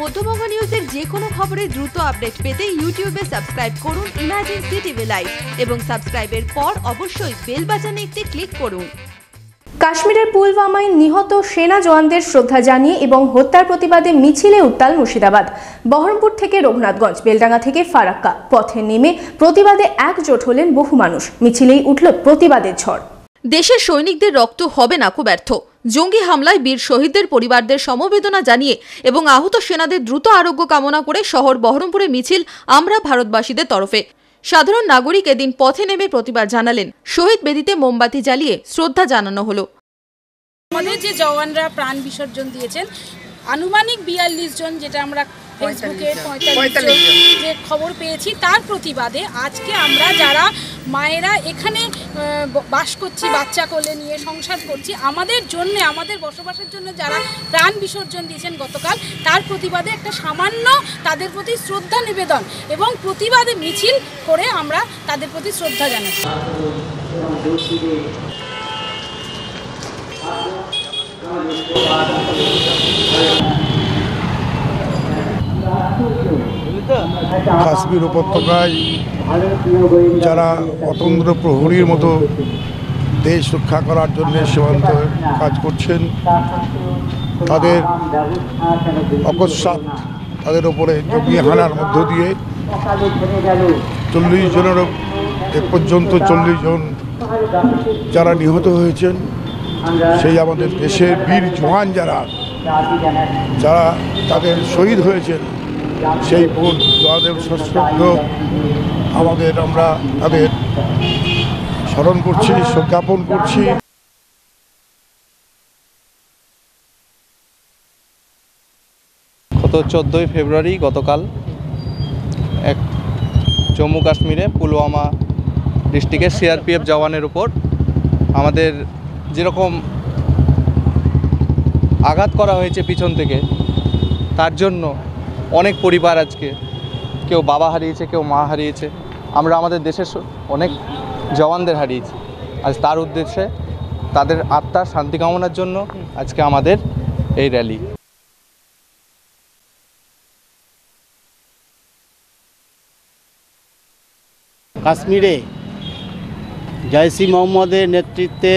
মধ্যবঙ্গ নিউজের যে কোনো খবরের দ্রুত আপডেট পেতে ইউটিউবে সাবস্ক্রাইব করুন ইমাজিন সিটিভি লাইভ এবং সাবস্ক্রাইবের পর অবশ্যই বেল বাটনে একটি ক্লিক করুন। কাশ্মীরের পুলওয়ামায় নিহত সেনা জওয়ানদের শ্রদ্ধা জানিয়ে এবং হত্যার প্রতিবাদে মিছিলে উত্তাল মুর্শিদাবাদ। বহরমপুর থেকে রঘুনাথগঞ্জ বেলডাঙ্গা থেকে ফারাক্কা। পথে নেমে প্রতিবাদে একজোট হলেন বহু মানুষ। মিছিলেই উঠল প্রতিবাদের ঝড়। দেশের সৈনিকদের রক্ত হবে না খুব ব্যর্থ। জঙ্গি হামলায় বীর শহীদদের পরিবারদের সমবেদনা জানিয়ে এবং আহত সেনাদের দ্রুত আরোগ্য কামনা করে শহর বহরমপুরে মিছিল আমরা ভারতবাসীদের তরফে। সাধারণ নাগরিক এদিন পথে নেমে প্রতিবাদ জানালেন। শহীদ বেদিতে মোমবাতি জ্বালিয়ে শ্রদ্ধা জানানো হলো। আমাদের যে জওয়ানরা প্রাণ বিসর্জন দিয়েছেন, আনুমানিক বিয়াল্লিশ জন যেটা আমরা ফেসবুকে পঁয়তাল্লিশ যে খবর পেয়েছি তার প্রতিবাদে আজকে আমরা যারা মায়েরা এখানে বাস করছি বাচ্চা কোলে নিয়ে সংসার করছি আমাদের জন্য আমাদের বসবাসের জন্য যারা প্রাণ বিসর্জন দিয়েছেন গতকাল তার প্রতিবাদে একটা সামান্য তাদের প্রতি শ্রদ্ধা নিবেদন এবং প্রতিবাদে মিছিল করে আমরা তাদের প্রতি শ্রদ্ধা জানাচ্ছি কাশ্মীর উপত্যকায় যারা অতন্ত্র প্রহরীর মতো দেশ রক্ষা করার জন্য সীমান্ত কাজ করছেন, তাদের অকস্মাৎ তাদের ওপরে জঙ্গি হানার মধ্য দিয়ে চল্লিশ জনেরও এ পর্যন্ত চল্লিশ জন যারা নিহত হয়েছেন, সেই আমাদের দেশের বীর জওয়ান যারা যারা তাদের শহীদ হয়েছেন সেই বোন যাদের সশ্রদ্ধ আমাদের আমরা তাদের স্মরণ করছি জ্ঞাপন করছি। গত চোদ্দোই ফেব্রুয়ারি গতকাল এক জম্মু কাশ্মীরে পুলওয়ামা ডিস্ট্রিক্টের সিআরপিএফ জওয়ানের উপর আমাদের যেরকম আঘাত করা হয়েছে পিছন থেকে, তার জন্য অনেক পরিবার আজকে, কেউ বাবা হারিয়েছে, কেউ মা হারিয়েছে। আমরা আমাদের দেশের অনেক জওয়ানদের হারিয়েছি। আজ তার উদ্দেশ্যে তাদের আত্মার শান্তি কামনার জন্য আজকে আমাদের এই র্যালি। কাশ্মীরে জয়সি মোহাম্মদের নেতৃত্বে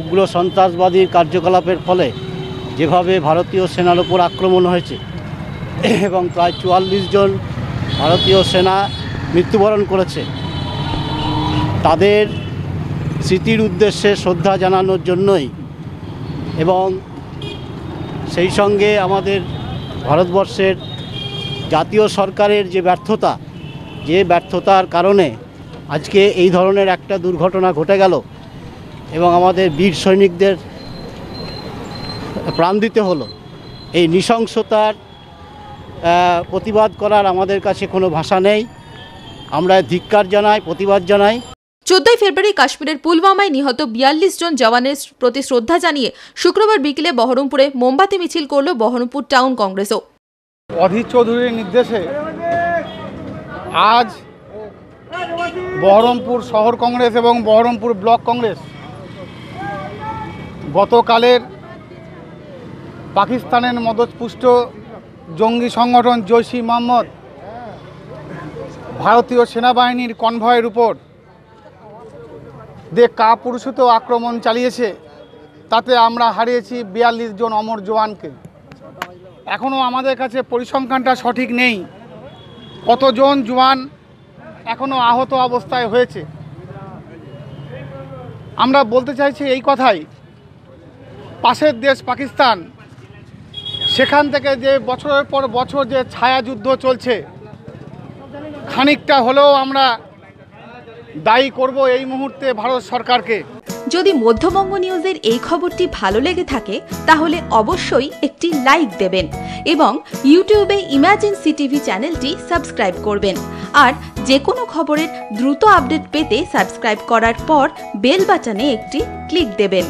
উগ্র সন্ত্রাসবাদীর কার্যকলাপের ফলে যেভাবে ভারতীয় সেনার ওপর আক্রমণ হয়েছে এবং প্রায় চুয়াল্লিশ জন ভারতীয় সেনা মৃত্যুবরণ করেছে। তাদের স্মৃতির উদ্দেশ্যে শ্রদ্ধা জানানোর জন্যই এবং সেই সঙ্গে আমাদের ভারতবর্ষের জাতীয় সরকারের যে ব্যর্থতা, যে ব্যর্থতার কারণে আজকে এই ধরনের একটা দুর্ঘটনা ঘটে গেল এবং আমাদের বীর সৈনিকদের প্রাণ দিতে হলো। এই নৃশংসতার প্রতিবাদ করার আমাদের কাছে কোনো ভাষা নেই। আমরা ধিক্কার জানাই প্রতিবাদ জানাই। চোদ্দই ফেব্রুয়ারি কাশ্মীরের পুলওয়ামায় নিহত বিয়াল্লিশ জন জওয়ানের প্রতি শ্রদ্ধা জানিয়ে শুক্রবার বিকেলে বহরমপুরে মোমবাতি মিছিল করল বহরমপুর টাউন কংগ্রেসও। অধীর চৌধুরীর নির্দেশে আজ বহরমপুর শহর কংগ্রেস এবং বহরমপুর ব্লক কংগ্রেস গতকালের পাকিস্তানের মদতপুষ্ট জঙ্গি সংগঠন জৈশি মোহাম্মদ, ভারতীয় সেনাবাহিনীর কনভয়ের উপর যে কাপুরুষিত আক্রমণ চালিয়েছে, তাতে আমরা হারিয়েছি বিয়াল্লিশ জন অমর জওয়ানকে। এখনও আমাদের কাছে পরিসংখ্যানটা সঠিক নেই, কতজন জওয়ান এখনও আহত অবস্থায় হয়েছে। আমরা বলতে চাইছি এই কথাই, পাশের দেশ পাকিস্তান সেখান থেকে যে বছরের পর বছর যে ছায়াযুদ্ধ চলছে, খানিকটা হলেও আমরা দায়ী করব এই মুহূর্তে ভারত সরকারকে। যদি মধ্যবঙ্গ নিউজের এই খবরটি ভালো লেগে থাকে, তাহলে অবশ্যই একটি লাইক দেবেন এবং ইউটিউবে ইমাজিন সিটিভি চ্যানেলটি সাবস্ক্রাইব করবেন। আর যে কোনো খবরের দ্রুত আপডেট পেতে সাবস্ক্রাইব করার পর বেল বাটনে একটি ক্লিক দেবেন।